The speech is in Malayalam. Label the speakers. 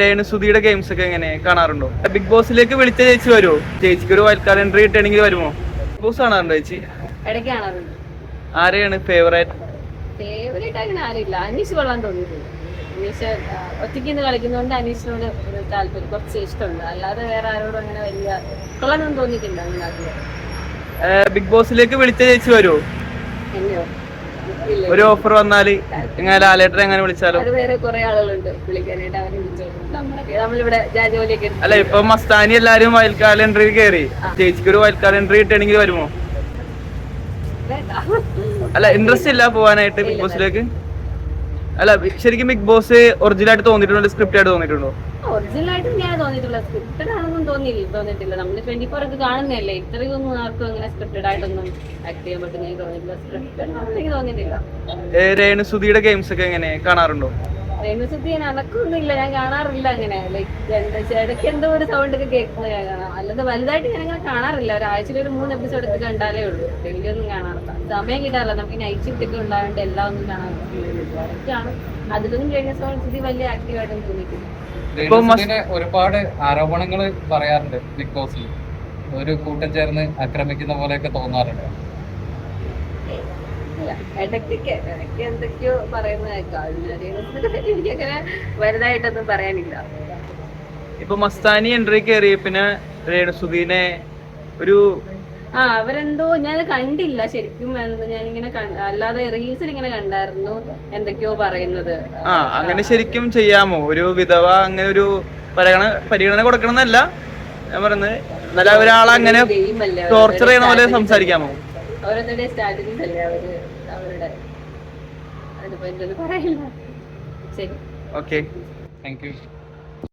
Speaker 1: രേണുസുതിയുടെ ഗെയിംസ് ഒക്കെ എങ്ങനെ കാണാറുണ്ടോ? ബിഗ് ബോസിലേക്ക് വിളിച്ച ചേച്ചി വരുമോ ചേച്ചിക്ക് ഒരു വൈൽഡ് കാർഡ് എൻട്രി കിട്ടണമെങ്കിൽ വരുമോ? ബിഗ് ബോസ് കാണാറുണ്ടോ ചേച്ചി?
Speaker 2: ഇടയ്ക്ക് കാണാറുണ്ട്.
Speaker 1: ആരെയാണ് ഫേവറേറ്റ്
Speaker 2: ഫേവറേറ്റ് അങ്ങനെ ആരില്ല അനീഷ് കൊള്ളാൻ തോന്നിയിട്ടില്ല അനീഷ് ഒറ്റയ്ക്ക് നിന്ന് കളിക്കുന്നതുകൊണ്ട് അനീഷിനോട് ഒരു താല്പര്യം കുറച്ച് ഇഷ്ടമുണ്ട് അല്ലാതെ വേറെ ആരോടും അങ്ങനെ വലിയ കൊള്ളാനൊന്നും തോന്നിയിട്ടില്ല. അങ്ങനെ
Speaker 1: ബിഗ് ബോസിലേക്ക് വിളിച്ച ചേച്ചി വരുമോ
Speaker 2: എന്നെയോ?
Speaker 1: ഒരു ഓഫർ വന്നാൽ എങ്ങനെ ലാലേട്ടൻ എങ്ങനെ വിളിച്ചാലോ. അല്ല ഇപ്പൊ മസ്താനി എല്ലാരും വൈൽഡ് കാർഡ് എൻട്രി കയറി ചേച്ചിക്ക് ഒരു വൈൽഡ് കാർഡ് എൻട്രി കിട്ടണെങ്കിൽ വരുമോ? അല്ല ഇൻട്രസ്റ്റ് ഇല്ല പോവാനായിട്ട് ബിഗ് ബോസിലേക്ക് അല്ല ശരിക്കും ബിഗ് ബോസ് ഒറിജിനൽ ആയിട്ട് തോന്നിയിട്ടുണ്ടോ? സ്ക്രിപ്റ്റ് ആയിട്ട് തോന്നിയിട്ടുണ്ടോ?
Speaker 2: ഒറിജിനൽ ആയിട്ട് ഞാൻ തോന്നിയിട്ടില്ല സ്ക്രിപ്റ്റഡ് ആണെന്നും തോന്നിയില്ല തോന്നിയിട്ടില്ല. നമ്മൾ ട്വന്റി ഫോർ ഒക്കെ കാണുന്നതല്ലേ? ഇത്രയൊന്നും ആർക്കും അങ്ങനെ സ്ക്രിപ്റ്റഡ് ആയിട്ടൊന്നും ആക്ട് ചെയ്യാൻ പറ്റുന്ന തോന്നിയിട്ടില്ല സ്ക്രിപ്റ്റഡ് എനിക്ക് തോന്നിയിട്ടില്ല.
Speaker 1: ഗെയിംസ് ഒക്കെ എങ്ങനെ കാണാറുണ്ടോ?
Speaker 2: രേണുസുദ്ധി ഞാൻ അനക്കൊന്നുമില്ല ഞാൻ കാണാറില്ല അങ്ങനെ. ലൈക്ക് എന്താ ഇടയ്ക്ക് എന്തോ ഒരു സൗണ്ട് ഒക്കെ കേൾക്കുന്നത് ഞാൻ കാണാം. അല്ലാതെ വലുതായിട്ട് ഞാൻ അങ്ങനെ കാണാറില്ല ഒരാഴ്ചയിൽ ഒരു മൂന്ന് എപ്പിസോഡ് ഒക്കെ കണ്ടാലേ ഉള്ളൂ. ഡെയിലി ഒന്നും കാണാറില്ല. സമയം കിട്ടാറില്ല. നമുക്ക് നൈറ്റ് ഷിഫ്റ്റ് ഒക്കെ ഉണ്ടായതുകൊണ്ട് എല്ലാം ഒന്നും കാണാറില്ല ഇടയ്ക്കാണ്. അതിലൊന്നും സ്ഥിതി വലിയ ആക്റ്റീവായിട്ടൊന്നും തോന്നിയിട്ടില്ല.
Speaker 3: ഒരുപാട് ആരോപണങ്ങൾ പറയാറുണ്ട് ബിഗ് ബോസിൽ ഒരു കൂട്ടം ചേർന്ന് ആക്രമിക്കുന്ന പോലെയൊക്കെ തോന്നാറുണ്ട്.
Speaker 2: ഇടയ്ക്കൊക്കെ ഇടയ്ക്ക് എന്തൊക്കെയോ രേണുസുധിനെ പറ്റി എനിക്കങ്ങനെ വലുതായിട്ടൊന്നും പറയാനില്ല.
Speaker 1: ഇപ്പൊ മസ്താനി എൻട്രി കയറി പിന്നെ രേണുസുദീനെ ഒരു
Speaker 2: ആ അവരെന്തോ ഞാൻ കണ്ടില്ല ശരിക്കും. ഞാനിങ്ങനെ അല്ലാതെ റീൽസിൽ ഇങ്ങനെ കണ്ടായിരുന്നു എന്തൊക്കെയോ പറയുന്നത്.
Speaker 1: ആ അങ്ങനെ ശരിക്കും ചെയ്യാമോ? ഒരു വിധവ അങ്ങനെ ഒരു പരിഗണന പരിഗണന കൊടുക്കണമെന്നല്ല ഞാൻ പറയുന്നത്. എന്നാലും ഒരാളെ അങ്ങനെ ടോർച്ചർ ചെയ്യണ പോലെ സംസാരിക്കാമോ?
Speaker 2: ഓരോരുത്തരുടെ സ്റ്റാറ്റസ് അല്ലേ അവർ അവരുടെ അതിനിപ്പോ എന്തൊന്നും പറയില്ല. ശരി.
Speaker 1: Okay
Speaker 3: thank you